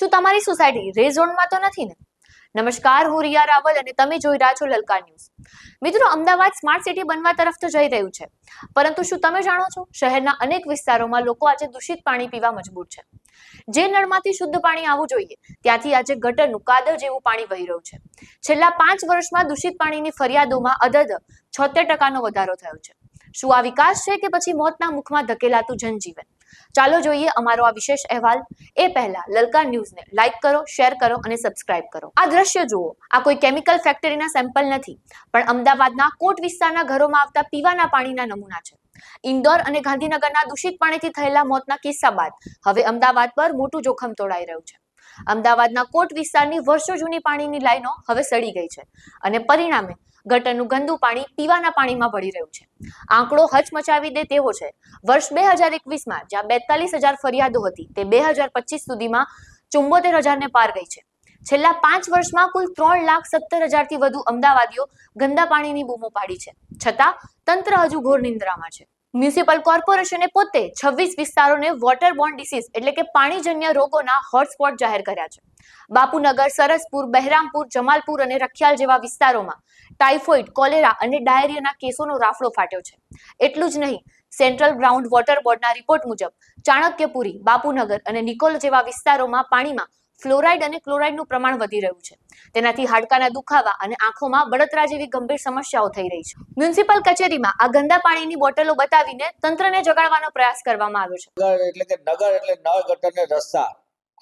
શું તમારી સોસાયટી રે ઝોનમાં તો નથી ને? નમસ્કાર, હું રિયા રાવલ અને તમે જોઈ રહ્યા છો લલકા ન્યૂઝ. મિત્રો, અમદાવાદ સ્માર્ટ સિટી બનવા તરફ તો જઈ રહ્યું છે. પરંતુ શું તમે જાણો છો? શહેરના અનેક વિસ્તારોમાં લોકો આજે દૂષિત પાણી પીવા મજબૂર છે. જે નળમાંથી શુદ્ધ પાણી આવવું જોઈએ, ત્યાંથી આજે ગટરનું કાદવ જેવું પાણી વહી રહ્યું છે. છેલ્લા પાંચ વર્ષમાં દૂષિત પાણીની ફરિયાદોમાં અદદ છોતેર ટકાનો વધારો થયો છે. શું આ વિકાસ છે કે પછી મોતના મુખમાં ધકેલાતું જનજીવન? ચાલો જોઈએ અમારો આ વિશેષ અહેવાલ. એ પહેલા લલકા ન્યૂઝને લાઈક કરો, શેર કરો અને સબસ્ક્રાઇબ કરો. આ દ્રશ્ય જુઓ, આ કોઈ કેમિકલ ફેક્ટરીના સેમ્પલ નથી, પણ અમદાવાદના કોટ વિસ્તારના ઘરોમાં આવતા પીવાના પાણીના નમૂના છે. ઇન્દોર અને ગાંધીનગરના દૂષિત પાણીથી થયેલા મોતના કિસ્સા બાદ હવે અમદાવાદ પર મોટું જોખમ તોડાઈ રહ્યું છે. અમદાવાદના કોટ વિસ્તારની વર્ષો જૂની પાણીની લાઈનો હવે સડી ગઈ છે અને પરિણામે ગટરનું ગંદુ પાણી પીવાના પાણીમાં ભળી રહ્યું છે. આંકડો હચમચાવી દે તેવો છે. વર્ષ બે હજાર એકવીસમાં જ્યાં બેતાલીસ હજાર ફરિયાદો હતી તે બે હજાર પચીસ સુધીમાં ચુંબોતેર હજારને પાર ગઈ છે. છેલ્લા પાંચ વર્ષમાં કુલ ત્રણ લાખ સત્તર હજારથી વધુ અમદાવાદીઓ ગંદા પાણીની બૂમો પાડી છે. છતાં તંત્ર હજુ ઘોર નિંદ્રામાં છે. મ્યુનિસિપલ કોર્પોરેશને પોતે છવ્વીસ વિસ્તારોને વોટર બોર્ન ડિસીઝ એટલે કે પાણીજન્ય રોગોના હોટસ્પોટ જાહેર કર્યા છે. બાપુનગર, સરસપુર, બહેરામપુર, જમાલપુર અને રખિયાલ જેવા વિસ્તારોમાં ટાઇફોઇડ, કોલેરા અને ડાયરિયાના કેસોનો રાફડો ફાટ્યો છે. એટલું જ નહીં, સેન્ટ્રલ ગ્રાઉન્ડ વોટર બોર્ડના રિપોર્ટ મુજબ ચાણક્યપુરી, બાપુનગર અને નિકોલ જેવા વિસ્તારોમાં પાણીમાં ફ્લોરાઇડ અને ક્લોરાઇડનું પ્રમાણ વધી રહ્યું છે. તેનાથી હાડકાના દુખાવા અને આંખોમાં બળતરા જેવી ગંભીર સમસ્યાઓ થઈ રહી છે. મ્યુનિસિપલ કચેરીમાં આ ગંદા પાણીની બોટલો બતાવીને તંત્રને જગાડવાનો પ્રયાસ કરવામાં આવ્યો છે. નગર એટલે કે નગર એટલે નળ ગટર રસ્તા.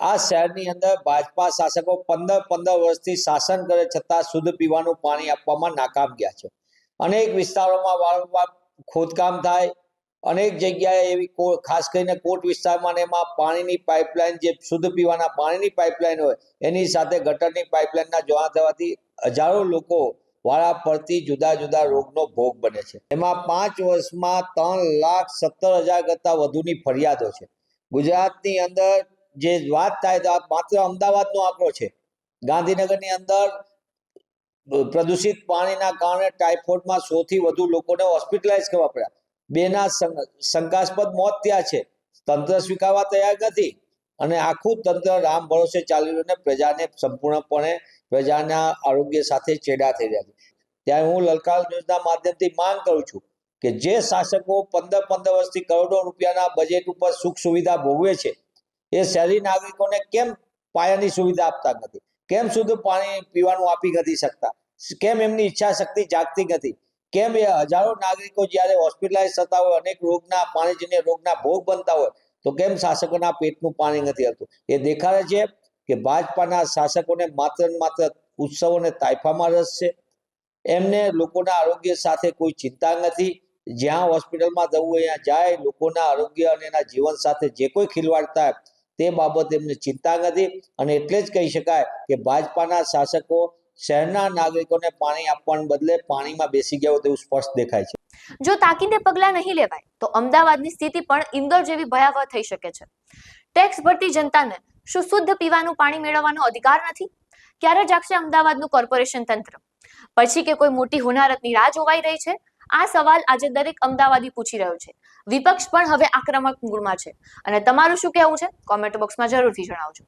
આ શહેરની અંદર ભાજપા શાસકો પંદર પંદર વર્ષથી શાસન કરે છતાં શુદ્ધ પીવાનું પાણી આપવામાં નાકામ ગયા છે. અનેક વિસ્તારોમાં વારંવાર ખોદકામ થાય અનેક જગ્યાએ એવી ખાસ કરીને કોટ વિસ્તારમાં ને એમાં પાણીની પાઇપલાઇન જે શુદ્ધ પીવાના પાણીની પાઇપલાઇન હોય, એની સાથે ગટરની પાઇપલાઇનના જોવા થવાથી હજારો લોકો વાળા પરથી જુદા જુદા રોગનો ભોગ બને છે. એમાં પાંચ વર્ષમાં ત્રણ લાખ સત્તર હજાર કરતાં વધુની ફરિયાદો છે. ગુજરાતની અંદર જે વાત થાય તો આ માત્ર અમદાવાદનો આંકડો છે. ગાંધીનગરની અંદર પ્રદૂષિત પાણીના કારણે ટાઇફોઇડમાં સૌથી વધુ લોકોને હોસ્પિટલાઇઝ કરવા પડ્યા. બેના શંકાસ્પદ મોત થયા છે. તંત્ર સ્વીકારવા તૈયાર નથી અને આખું તંત્ર રામ ભરોસે ચાલી રહ્યું અને પ્રજાને સંપૂર્ણપણે પ્રજાના આરોગ્ય સાથે ચેડા થઈ રહ્યા છે. ત્યારે હું લલકાર ન્યૂઝના માધ્યમથી માંગ કરું છું કે જે શાસકો પંદર પંદર વર્ષથી કરોડો રૂપિયાના બજેટ ઉપર સુખ સુવિધા ભોગવે છે, એ શહેરી નાગરિકોને કેમ પાયાની સુવિધા આપતા નથી? કેમ શુદ્ધ પાણી પીવાનું આપી નથી શકતા? કેમ એમની ઈચ્છા શક્તિ જાગતી નથી? કેમ એ હજારો નાગરિકો જ્યારે હોસ્પિટલાઇઝ થતા હોય, અનેક રોગના, પાણીજન્ય રોગના ભોગ બનતા હોય, તો કેમ શાસકોના પેટનું પાણી નથી આવતું? એ દેખાડે છે કે ભાજપાના શાસકોને માત્ર ને માત્ર ઉત્સવો અને તાઇફામાં રસ છે. એમને લોકોના આરોગ્ય સાથે કોઈ ચિંતા નથી. જ્યાં હોસ્પિટલમાં જવું હોય, ત્યાં જાય, લોકોના આરોગ્ય અને એના જીવન સાથે જે કોઈ ખિલવાડ થાય, તે બાબતે એમને ચિંતા નથી. અને એટલે જ કહી શકાય કે ભાજપાના શાસકો શહેરના નાગરિકોને પાણી આપવાને બદલે પાણીમાં બેસી ગયા તેવું સ્પષ્ટ દેખાય છે. જો તાકીદે પગલાં નહીં લેવાય, તો અમદાવાદની સ્થિતિ પણ ઇન્દોર જેવી ભયાવહ થઈ શકે છે. ટેક્સ ભરતી જનતાને શું શુદ્ધ પીવાનું પાણી મેળવવાનો અધિકાર નથી? ક્યારે જાગશે અમદાવાદનું કોર્પોરેશન તંત્ર? પછી કે કોઈ મોટી હોનારતની રાહ જોવાઈ રહી છે? આ સવાલ આજે દરેક અમદાવાદી પૂછી રહ્યો છે. વિપક્ષ પણ હવે આક્રમક મૂળમાં છે. અને તમારું શું કહેવું છે? કોમેન્ટ બોક્સમાં જરૂરથી જણાવજો.